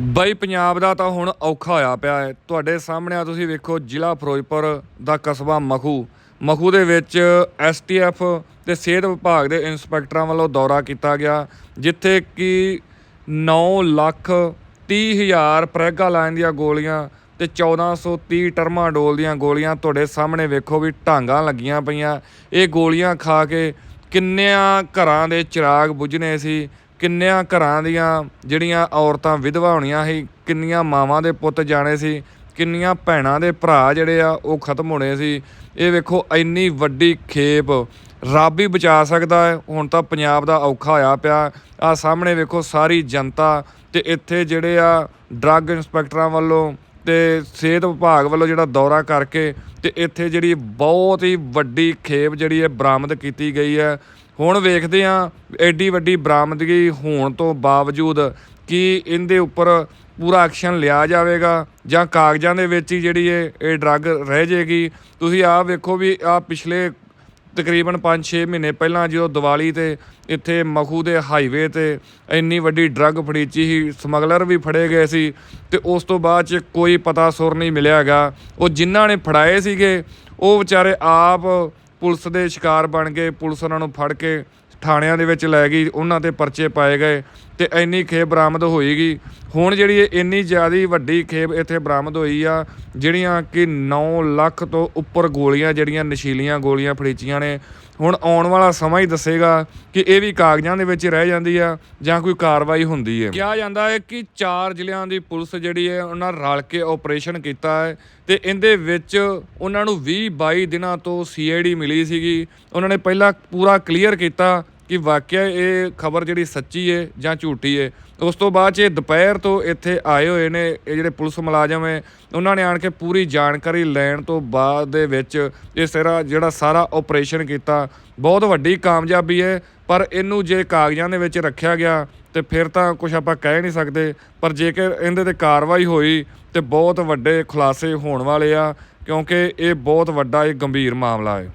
ਬਈ, ਪੰਜਾਬ ਦਾ ਤਾਂ ਹੁਣ ਔਖਾ ਹੋਇਆ ਪਿਆ ਹੈ। ਤੁਹਾਡੇ ਸਾਹਮਣੇ ਆ, ਤੁਸੀਂ ਵੇਖੋ, ਜ਼ਿਲ੍ਹਾ ਫਿਰੋਜ਼ਪੁਰ ਦਾ ਕਸਬਾ ਮਖੂ। ਮਖੂ ਦੇ ਵਿੱਚ ਐਸਟੀਐਫ ਤੇ ਸਿਹਤ ਵਿਭਾਗ ਦੇ ਇੰਸਪੈਕਟਰਾਂ ਵੱਲੋਂ ਦੌਰਾ ਕੀਤਾ ਗਿਆ, ਜਿੱਥੇ ਕਿ 9 ਲੱਖ 30 ਹਜ਼ਾਰ ਪ੍ਰੈਗਾ ਲਾਈਨ ਦੀਆਂ ਗੋਲੀਆਂ ਤੇ 1430 ਟਰਮਾਡੋਲ ਦੀਆਂ ਗੋਲੀਆਂ ਤੁਹਾਡੇ ਸਾਹਮਣੇ ਵੇਖੋ ਵੀ ਢਾਂਗਾਂ ਲੱਗੀਆਂ ਪਈਆਂ। ਇਹ ਗੋਲੀਆਂ ਖਾ ਕੇ ਕਿੰਨਿਆਂ ਘਰਾਂ ਦੇ ਚਿਰਾਗ ਬੁਝਣੇ ਸੀ ਕਿੰਨਿਆਂ ਘਰਾਂ ਦੀਆਂ ਜਿਹੜੀਆਂ ਔਰਤਾਂ ਵਿਧਵਾ ਹੋਣੀਆਂ ਸੀ, ਕਿੰਨੀਆਂ ਮਾਵਾਂ ਦੇ ਪੁੱਤ ਜਾਣੇ ਸੀ, ਕਿੰਨੀਆਂ ਭੈਣਾਂ ਦੇ ਭਰਾ ਜਿਹੜੇ ਆ, ਉਹ ਖਤਮ ਹੋਣੇ ਸੀ। ਇਹ ਵੇਖੋ ਇੰਨੀ ਵੱਡੀ ਖੇਪ। ਰੱਬ ਹੀ ਬਚਾ ਸਕਦਾ ਹੈ। ਹੁਣ ਤਾਂ ਪੰਜਾਬ ਦਾ ਔਖਾ ਹੋਇਆ ਪਿਆ। ਆ ਸਾਹਮਣੇ ਵੇਖੋ ਸਾਰੀ ਜਨਤਾ ਤੇ ਇੱਥੇ ਜਿਹੜੇ ਆ ਡਰੱਗ ਇੰਸਪੈਕਟਰਾਂ ਵੱਲੋਂ ਤੇ ਸਿਹਤ ਵਿਭਾਗ ਵੱਲੋਂ ਜਿਹੜਾ ਦੌਰਾ ਕਰਕੇ ਤੇ ਇੱਥੇ ਜਿਹੜੀ ਬਹੁਤ ਹੀ ਵੱਡੀ ਖੇਪ ਜਿਹੜੀ ਹੈ ਬਰਾਮਦ ਕੀਤੀ ਗਈ ਹੈ। ਹੁਣ ਵੇਖਦੇ ਆ ਐਡੀ ਵੱਡੀ ਬਰਾਮਦਗੀ ਹੋਣ ਤੋਂ ਬਾਵਜੂਦ ਕੀ ਇਹਦੇ ਉੱਪਰ ਪੂਰਾ ਐਕਸ਼ਨ ਲਿਆ ਜਾਵੇਗਾ ਜਾਂ ਕਾਗਜ਼ਾਂ ਦੇ ਵਿੱਚ ਹੀ ਜਿਹੜੀ ਇਹ ਇਹ ਡਰੱਗ ਰਹਿ ਜਾਏਗੀ। ਤੁਸੀਂ ਆਹ ਵੇਖੋ ਵੀ ਆ ਪਿਛਲੇ ਤਕਰੀਬਨ 5-6 ਮਹੀਨੇ ਪਹਿਲਾਂ ਜਦੋਂ ਦੀਵਾਲੀ ਤੇ ਇੱਥੇ ਮਖੂ ਦੇ ਹਾਈਵੇ ਤੇ ਇੰਨੀ ਵੱਡੀ ਡਰੱਗ ਫੜੀਚੀ ਸੀ, ਸਮਗਲਰ ਵੀ ਫੜੇ ਗਏ ਸੀ ਤੇ ਉਸ ਤੋਂ ਬਾਅਦ ਚ ਕੋਈ ਪਤਾ ਸੁਰ ਨਹੀਂ ਮਿਲਿਆ ਹੈਗਾ। ਉਹ ਜਿਨ੍ਹਾਂ ਨੇ ਫੜਾਏ ਸੀਗੇ, ਉਹ ਵਿਚਾਰੇ ਆਪ ਪੁਲਿਸ ਦੇ ਸ਼ਿਕਾਰ ਬਣ ਗਏ, ਪੁਲਿਸ ਉਹਨਾਂ ਨੂੰ ਫੜ ਕੇ ਥਾਣਿਆਂ ਦੇ ਵਿੱਚ ਲੈ ਗਈ, ਉਹਨਾਂ ਤੇ ਪਰਚੇ ਪਾਏ ਗਏ ਤੇ ਇੰਨੀ ਖੇਪ ਬਰਾਮਦ ਹੋਈਗੀ। ਹੁਣ ਜਿਹੜੀ ਇਹ ਇੰਨੀ ਜ਼ਿਆਦੀ ਵੱਡੀ ਖੇਪ ਇੱਥੇ ਬਰਾਮਦ ਹੋਈ ਆ, ਜਿਹੜੀਆਂ ਕਿ 9 ਲੱਖ ਤੋਂ ਉੱਪਰ ਗੋਲੀਆਂ ਜਿਹੜੀਆਂ ਨਸ਼ੀਲੀਆਂ ਗੋਲੀਆਂ ਫੜੀਚੀਆਂ ਨੇ, ਹੁਣ ਆਉਣ ਵਾਲਾ ਸਮਾਂ ਹੀ ਦੱਸੇਗਾ ਕਿ ਇਹ ਵੀ ਕਾਗਜ਼ਾਂ ਦੇ ਵਿੱਚ ਰਹਿ ਜਾਂਦੀ ਆ ਜਾਂ ਕੋਈ ਕਾਰਵਾਈ ਹੁੰਦੀ ਹੈ ਕਿਹਾ ਜਾਂਦਾ ਹੈ ਕਿ ਚਾਰ ਜ਼ਿਲ੍ਹਿਆਂ ਦੀ ਪੁਲਿਸ ਜਿਹੜੀ ਹੈ ਉਹਨਾਂ ਰਲ ਕੇ ਆਪਰੇਸ਼ਨ ਕੀਤਾ ਹੈ ਤੇ ਇਹਦੇ ਵਿੱਚ ਉਹਨਾਂ ਨੂੰ 20 22 ਦਿਨਾਂ ਤੋਂ ਸੀਆਈਡੀ ਮਿਲੀ ਸੀਗੀ। ਉਹਨਾਂ ਨੇ ਪਹਿਲਾਂ ਪੂਰਾ ਕਲੀਅਰ ਕੀਤਾ ਕਿ ਵਾਕਿਆ ਇਹ ਖਬਰ ਜਿਹੜੀ ਸੱਚੀ ਹੈ ਜਾਂ ਝੂਠੀ ਹੈ ਉਸ ਤੋਂ ਬਾਅਦ 'ਚ ਇਹ ਦੁਪਹਿਰ ਤੋਂ ਇੱਥੇ ਆਏ ਹੋਏ ਨੇ, ਇਹ ਜਿਹੜੇ ਪੁਲਿਸ ਮੁਲਾਜ਼ਮ ਹੈ ਉਹਨਾਂ ਨੇ ਆਣ ਕੇ ਪੂਰੀ ਜਾਣਕਾਰੀ ਲੈਣ ਤੋਂ ਬਾਅਦ ਦੇ ਵਿੱਚ ਇਹ ਸਾਰਾ ਜਿਹੜਾ ਸਾਰਾ ਆਪਰੇਸ਼ਨ ਕੀਤਾ। ਬਹੁਤ ਵੱਡੀ ਕਾਮਯਾਬੀ ਹੈ ਪਰ ਇਹਨੂੰ ਜੇ ਕਾਗਜ਼ਾਂ ਦੇ ਵਿੱਚ ਰੱਖਿਆ ਗਿਆ ਤੇ ਫਿਰ ਤਾਂ ਕੁਝ ਆਪਾਂ ਕਹਿ ਨਹੀਂ ਸਕਦੇ। ਪਰ ਜੇਕਰ ਇਹਦੇ ਤੇ ਕਾਰਵਾਈ ਹੋਈ ਤੇ ਬਹੁਤ ਵੱਡੇ ਖੁਲਾਸੇ ਹੋਣ ਵਾਲੇ ਆ, ਕਿਉਂਕਿ ਇਹ ਬਹੁਤ ਵੱਡਾ, ਇਹ ਗੰਭੀਰ ਮਾਮਲਾ ਹੈ